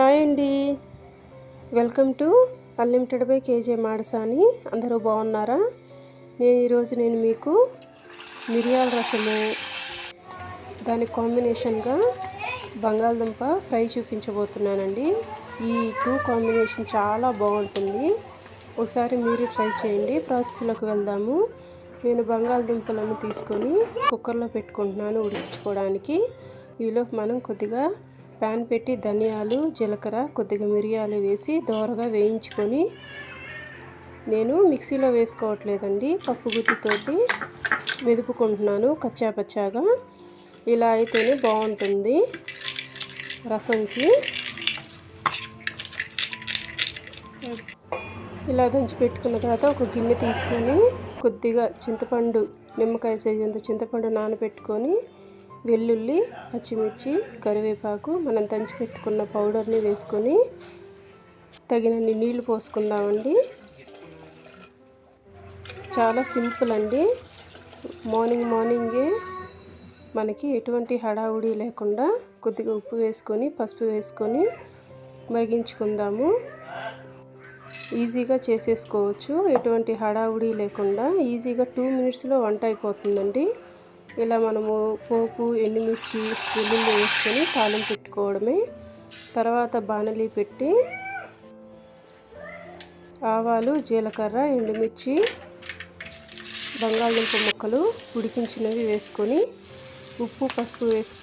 Hi అండి. Welcome to unlimited by KG Madasani. అందరూ బాగున్నారా? నేను ఈరోజు నేను మీకు మిరియాల రసము దాని కాంబినేషన్గా బంగాళదుంప ఫ్రై చూపించబోతున్నానండి. ఈ టూ కాంబినేషన్ చాలా బాగుంటుంది. ఒకసారి మీరు ట్రై చేయండి. ప్రాసెస్లోకి వెళ్దాము. నేను బంగాళదుంపలను తీసుకొని కుక్కర్లో పెట్టుకుంటున్నాను ఉడికించుకోవడానికి. ఈలో మనం కొద్దిగా ప్యాన్ పెట్టి ధనియాలు జీలకర్ర కొద్దిగా మిరియాలు వేసి దోరగా వేయించుకొని నేను మిక్సీలో వేసుకోవట్లేదండి. పప్పు గుత్తితోటి మెదుపుకుంటున్నాను కచ్చా పచ్చాగా ఇలా అయితేనే బాగుంటుంది రసంకి. ఇలా దంచి పెట్టుకున్న తర్వాత ఒక గిన్నె తీసుకొని కొద్దిగా చింతపండు నిమ్మకాయ సైజ్ అంత చింతపండు నానబెట్టుకొని వెల్లుల్లి పచ్చిమిర్చి కరివేపాకు మనం దంచి పెట్టుకున్న పౌడర్ని వేసుకొని తగినన్ని నీళ్ళు పోసుకుందామండి. చాలా సింపుల్ అండి. మార్నింగ్ మార్నింగే మనకి ఎటువంటి హడావుడి లేకుండా కొద్దిగా ఉప్పు వేసుకొని పసుపు వేసుకొని మరిగించుకుందాము. ఈజీగా చేసేసుకోవచ్చు. ఎటువంటి హడావుడి లేకుండా ఈజీగా టూ మినిట్స్లో వంట అయిపోతుందండి. ఇలా మనము పోపు ఎండుమిర్చి వెల్లుల్లి వేసుకొని తాళం పెట్టుకోవడమే. తర్వాత బాణలి పెట్టి ఆవాలు జీలకర్ర ఎండుమిర్చి బంగాళదుంప ముక్కలు ఉడికించినవి వేసుకొని ఉప్పు పసుపు వేసు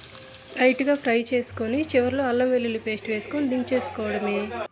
లైట్గా ఫ్రై చేసుకొని చివరిలో అల్లం వెల్లుల్లి పేస్ట్ వేసుకొని దించేసుకోవడమే.